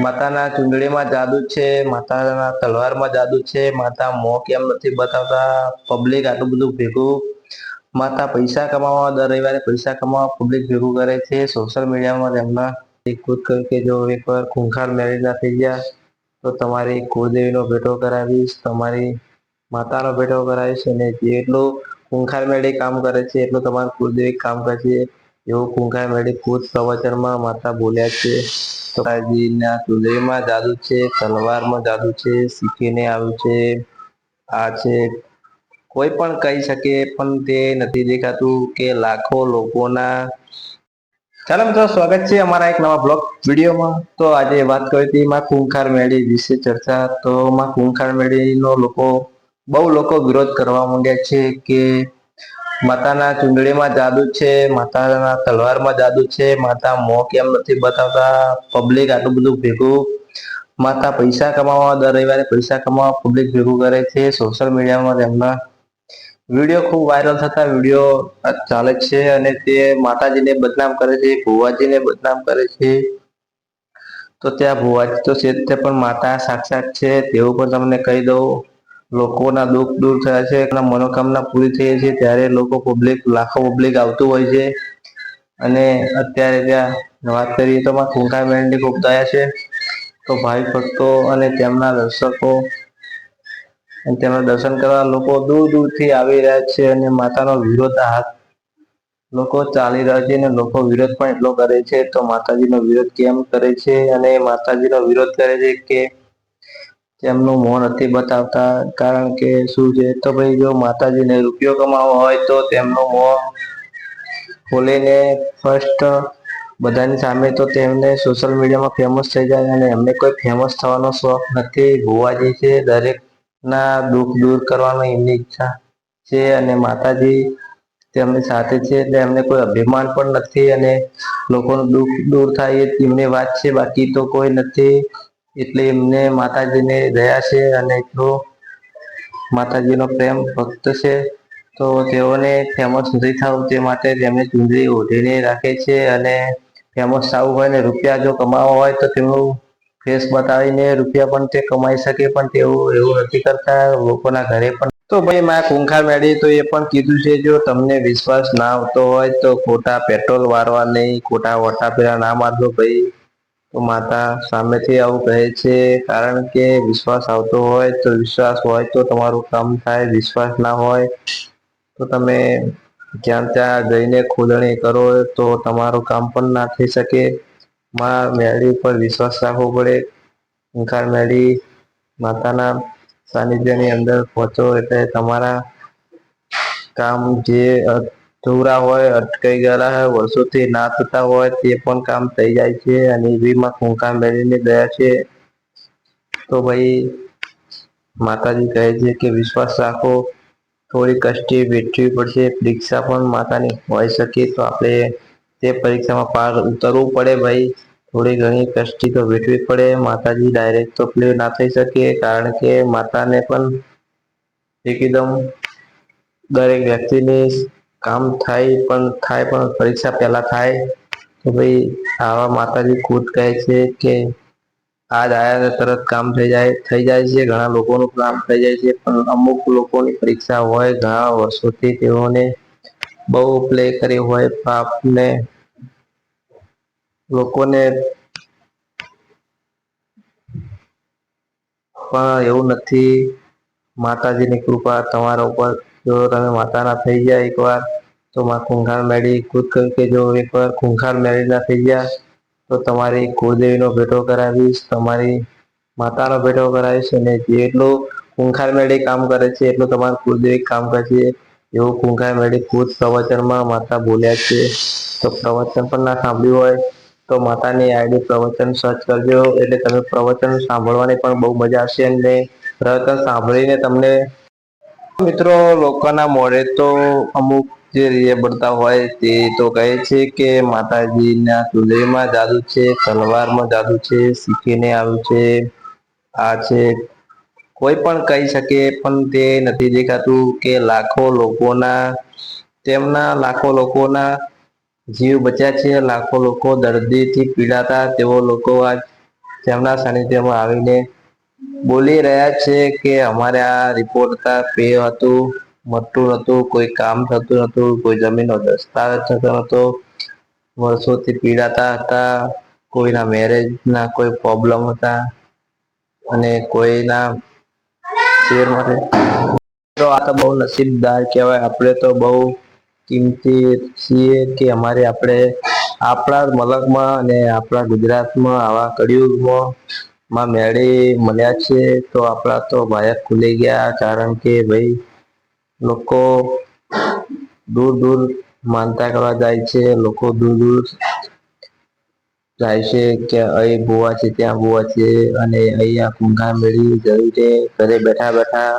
માતાના ચુંદડીમાં જાદુ છે, માતાના તલવારમાં જાદુ છે, માતા મોં કેમ નથી બતાવતા પબ્લિક આટલું બધું ભેગું. માતા પૈસા કમાવા, દર રવિવારે પૈસા કમાવા પબ્લિક ભેગું કરે છે. સોશિયલ મીડિયામાં તેમના ખુદ કહ્યું કે જો એકવાર ખૂંખાર મેરેજ ના થઈ ગયા, તો તમારી કુળદેવીનો ભેટો કરાવીશ, તમારી માતાનો ભેટો કરાવીશ અને જેટલું ખૂંખાર મેળી કામ કરે છે, એટલું તમારું કુળદેવી કામ કરશે એવું ખૂંખાર મેળી ખુદ પ્રવચનમાં માતા બોલ્યા છે ના કુળદેવીમાં જાદુ છે, તલવારમાં જાદુ છે, શીખીને આવ્યું છે, આ છે. કોઈ પણ કહી શકે, પણ તે નથી દેખાતું કે લાખો લોકોના ચાલો મિત્રો, સ્વાગત છે અમારા એક નવા બ્લોગ વિડીયોમાં. તો આજે વાત કરી હતી માં કુંખાર મેળી વિશે ચર્ચા. તો માં કુંખાર મેળીનો લોકો બહુ લોકો વિરોધ કરવા માંડ્યા છે કે માતાના ચુંદડીમાં જાદુ છે, માતાના તલવારમાં જાદુ છે, માતા મોં કેમ નથી બતાવતા પબ્લિક આટલું બધું ભેગું. માતા પૈસા કમાવા, દર રવિવારે પૈસા કમાવા પબ્લિક ભેગું કરે છે સોશિયલ મીડિયામાં તેમના વીડિયો ખૂબ વાયરલ થતા વીડિયો ચાલે છે અને તે માતાજીને બદનામ કરે છે, ભુવાજીને બદનામ કરે છે. તો ત્યાં ભુવાજી તો છે તે, પણ માતા સાક્ષાત છે, તેવું પણ તમને કહી દઉં. લોકોના દુઃખ દૂર થયા છે મનોકામના પૂરી થઈ છે ત્યારે લોકો પબ્લિક લાખો પબ્લિક આવતું હોય છે. અને અત્યારે ત્યાં વાત કરીએ તો કુંકાર મેળની ખૂબ થયા છે. તો ભાઈ ભક્તો અને તેમના દર્શકો અને તેમના દર્શન કરવા લોકો દૂર દૂરથી આવી રહ્યા છે અને માતાનો વિરોધ હાથ લોકો ચાલી રહ્યા છે અને લોકો વિરોધ પણ એટલો કરે છે. તો માતાજીનો વિરોધ કેમ કરે છે અને માતાજીનો વિરોધ કરે છે કે તેમનું મોં નથી બતાવતા, કારણ કે શું છે, તો ભાઈ જો માતાજીને રૂપિયો કમાવો હોય તો તેમનું મોં ખોલીને ફર્સ્ટ બધાની સામે તો તેમને સોશિયલ મીડિયામાં ફેમસ થઈ જાય અને એમને કોઈ ફેમસ થવાનો શોખ નથી. ભુવાજી છે, દરેકના દુઃખ દૂર કરવાનો એમની ઈચ્છા છે અને માતાજી તેમની સાથે છે, એટલે એમને કોઈ અભિમાન પણ નથી અને લોકોનું દુઃખ દૂર થાય એ એમની વાત છે. બાકી તો કોઈ નથી. એટલે એમને માતાજીને દયા છે અને એટલો માતાજીનો પ્રેમ ભક્ત છે, તો તેઓને ફેમસ નથી થવું તે માટે તેમને ચૂંદડી ઓઢીને રાખે છે અને ફેમસ થવું હોય ને રૂપિયા જો કમાવા હોય તો તેઓ ફેસ બતાવીને રૂપિયા પણ તે કમાઈ શકે, પણ તેવું એવું નથી કરતા, લોકોના ઘરે પણ તો ભાઈ મારા ખૂંખાર મેળી તો એ પણ કીધું છે, જો તમને વિશ્વાસ ના આવતો હોય તો ખોટા પેટ્રોલ વારવા નહીં, ખોટા વોટા પેલા ના મારજો ભાઈ. માતા સામેથી આવું કહે છે, કારણ કે વિશ્વાસ આવતો હોય તો વિશ્વાસ હોય તો તમારું કામ થાય, વિશ્વાસ ના હોય તો તમે જ્યાં ત્યાં જઈને ખોદણી કરો તો તમારું કામ પણ ના થઈ શકે. માં મેળી ઉપર વિશ્વાસ રાખવો પડે. હંકાર મેળી માતાના સાનિધ્યની અંદર પહોંચો એટલે તમારા કામ જે અધૂરા હોય, અટકાઈ ગયેલા હોય, વર્ષોથી ના થતા હોય, તે પણ કામ થઈ જાય છે અને એવીમાં ખૂંખાર મેળવીને દયા છે. તો ભાઈ, માતાજી કહે છે કે વિશ્વાસ રાખો, થોડી કષ્ટી વેઠવી પડશે, પરીક્ષા પણ માતાની હોઈ શકે તો આપણે તે પરીક્ષામાં પાર ઉતરવું પડે ભાઈ. થોડી ઘણી કષ્ટી તો વેઠવી પડે, માતાજી ડાયરેક્ટ તો પ્લે ના થઈ શકે, કારણ કે માતાને પણ એકદમ દરેક વ્યક્તિની કામ થાય પણ થાય પણ પરીક્ષા પહેલા થાય. તો ભાઈ આવા માતાજી ખુદ કહે છે કે આજ આયા તરત કામ થઈ જાય થઈ જાય છે, ઘણા લોકોનું કામ થઈ જાય છે, પણ અમુક લોકોની પરીક્ષા હોય, ઘણા વર્ષોથી તેઓને બહુ પ્લે કરી હોય, પાપને લોકોને પણ એવું નથી. માતાજીની કૃપા તમારા ઉપર જો તમે માતાના થઈ ગયા એકવાર, તો માં કુંખાર મેળી ખુદ કહ્યું કે જો એકવાર કુંખાર મેળીના થઈ ગયા, તો તમારી કુળદેવીનો ભેટો કરાવીશ, તમારી માતાનો ભેટો કરાવીશ અને જેટલું કુંખાર મેળી કામ કરે છે, એટલું તમારું કુળદેવી કામ કરશે એવું કુંખાર મેળી ખુદ પ્રવચનમાં માતા બોલ્યા છે. તો પ્રવચન પણ ના સાંભળ્યું હોય, તો માતાની આઈડી પ્રવચન સર્ચ કરજો. એટલે તમે પ્રવચન સાંભળવાની પણ બહુ મજા આવશે અને પ્રવચન સાંભળીને તમને મિત્રો, લોકોના મોઢે તો અમુક જે રીએ હોય તે તો કહે છે કે માતાજીના ચુંદડીમાં જાદુ છે, તલવારમાં જાદુ છે, શીખીને આવ્યું છે. આ છે. કોઈ પણ કહી શકે, પણ તે નથી દેખાતું કે લાખો લોકોના, તેમના લાખો લોકોના જીવ બચ્યા છે, લાખો લોકો દર્દીથી પીડાતા, તેઓ લોકો આજ તેમના સાનિધ્યમાં આવીને બોલી રહ્યા છે કે અમારે આ રિપોર્ટ પે હતું મળતું નતું, કોઈ કામ થતું નતું, કોઈ જમીનનો દસ્તાવેજ થતો નતો, વર્ષોથી પીડાતા હતા, કોઈના મેરેજ ના કોઈ પ્રોબ્લેમ હતા અને કોઈના તો આ તો બહુ નસીબદાર કહેવાય. આપણે તો બહુ કિંમતી છીએ કે અમારે આપણે આપણા મલકમાં અને આપણા ગુજરાતમાં આવા કળિયુગમાં માં મેળે મળ્યા છે, તો આપણા તો ભાયા ખુલી ગયા, કારણ કે ભાઈ લોકો દૂર દૂર માનતા કરવા જાય છે, લોકો દૂર દૂર જાય છે, કે અહીં ગોવા છે, ત્યાં ગોવા છે, અને અહીંયા કુંઠા મેળવી જરૂર છે ઘરે બેઠા બેઠા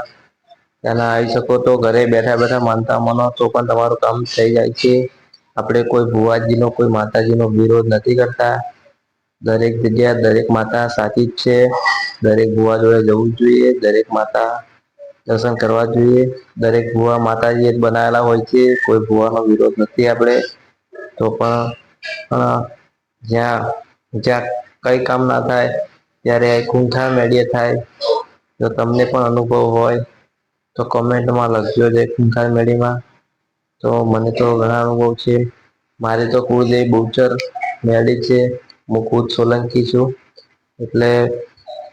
ત્યાં આવી શકો તો ઘરે બેઠા બેઠા માનતા માનો, તો પણ તમારું કામ થઈ જાય છે. આપણે કોઈ ભુવાજીનો, કોઈ માતાજીનો વિરોધ નથી કરતા. દરેક જગ્યા દરેક માતા સાચી જ છે. દરેક ભુવા જોડે જવું જોઈએ. દરેક માતા દર્શન કરવા જોઈએ. દરેક ભુવા માતાજી જ બનાવેલા હોય છે. કોઈ ભુવાનો વિરોધ નથી આપણે. તો પણ જ્યાં જ્યાં કઈ કામ ના થાય, ત્યારે કુંઠા મેળીએ થાય. જો તમને પણ અનુભવ હોય, તો કોમેન્ટમાં લખજો જે કુંઠા મેળીમાં. તો મને તો ઘણા અનુભવ છે. મારે તો કુળદેવી બહુચર મેળી છે. ખુદ સોલંકી છું. એટલે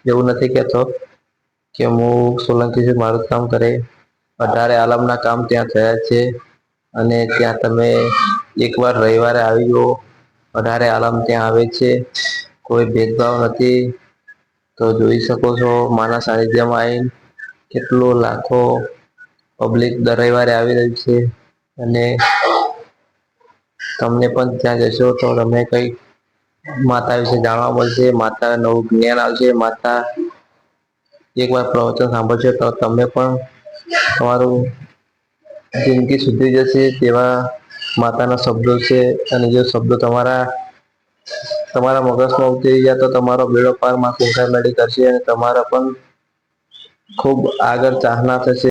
એવું નથી કેતો કે હું સોલંકી છું, મારું કામ કરે. અઢારે આલમના કામ ત્યાં થયા છે અને ત્યાં તમે એકવાર રવિવારે આવી જુઓ. અઢારે આલમ ત્યાં આવે છે. કોઈ ભેદભાવ નથી. તો જોઈ શકો છો માના સાનિધ્યમાં આવીને કેટલો લાખો પબ્લિક દર રવિવારે આવી રહી છે. અને તમને પણ ત્યાં જશો તો તમે કઈ માતા વિશે જાણવા મળશે, માતા નવું જ્ઞાન આવશે, માતા એક વાર પ્રવચન સાંભળશે તો તમે પણ તમારું જિંદગી સુધરી જશે તેવા માતાના શબ્દો છે અને જે શબ્દો તમારા તમારા મગજમાં ઉતરી ગયા તો તમારો બેડો પારમાં કુંઠા મેળી કરશે અને તમારા પણ ખૂબ આગળ ચાહના થશે.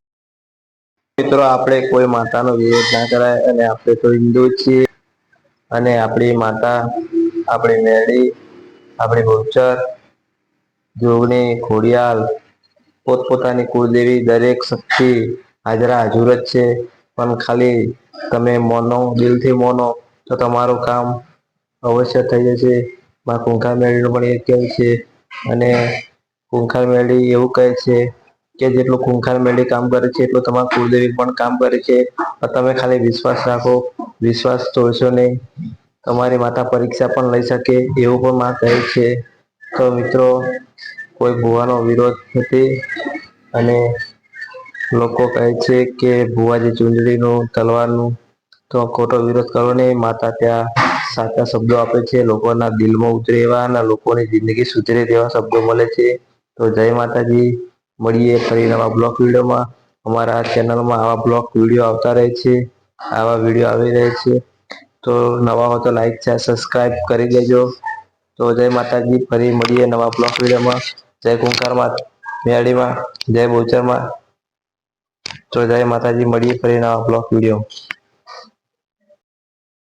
મિત્રો, આપણે કોઈ માતાનો વિરોધ ના કરાય અને આપણે તો હિન્દુ છીએ અને આપણી માતા આપણી મેળી, આપણી ગોચર જોગણી, ખોડિયાલ, પોતપોતાની કુળદેવી દરેક શક્તિ હાજરા હાજુર જ છે. પણ ખાલી તમે મોનો, દિલથી મોનો, તો તમારું કામ અવશ્ય થઈ જશે. મા કુંખાર મેળીનું પણ એ કહેવું છે અને કુંખાર મેળી એવું કહે છે કે જેટલું કુંખાર મેળી કામ કરે છે, એટલું તમારા કુળદેવી પણ કામ કરે છે. તમે ખાલી વિશ્વાસ રાખો. વિશ્વાસ તોડશો નહીં. તમારી માતા પરીક્ષા પણ લઈ શકે એવું પણ માં કહે છે. તો મિત્રો, કોઈ ભુવાનો વિરોધ નથી અને લોકો કહે છે કે ભુવાજી ચુંદડીનું તલવારનું તો ખોટો વિરોધ કરો ને માતા ત્યાં સાચા શબ્દો આપે છે. લોકોના દિલમાં ઉતરે એવા અને લોકોની જિંદગી સુધરે તેવા શબ્દો મળે છે. તો જય માતાજી. મળીએ ફરી નવા બ્લોક વિડીયોમાં. અમારા ચેનલમાં આવા બ્લોગ વીડિયો આવતા રહે છે. આવા વીડિયો આવી રહે છે. તો નવા હો તો લાઈક છે સબસ્ક્રાઈબ કરી દેજો. તો જય માતાજી, ફરી મળીએ નવા બ્લોક વિડીયોમાં. જય કુંકારમાં, મેળીમાં, જય બોચરમાં તો જય માતાજી, મળીએ ફરી નવા બ્લોક વીડિયો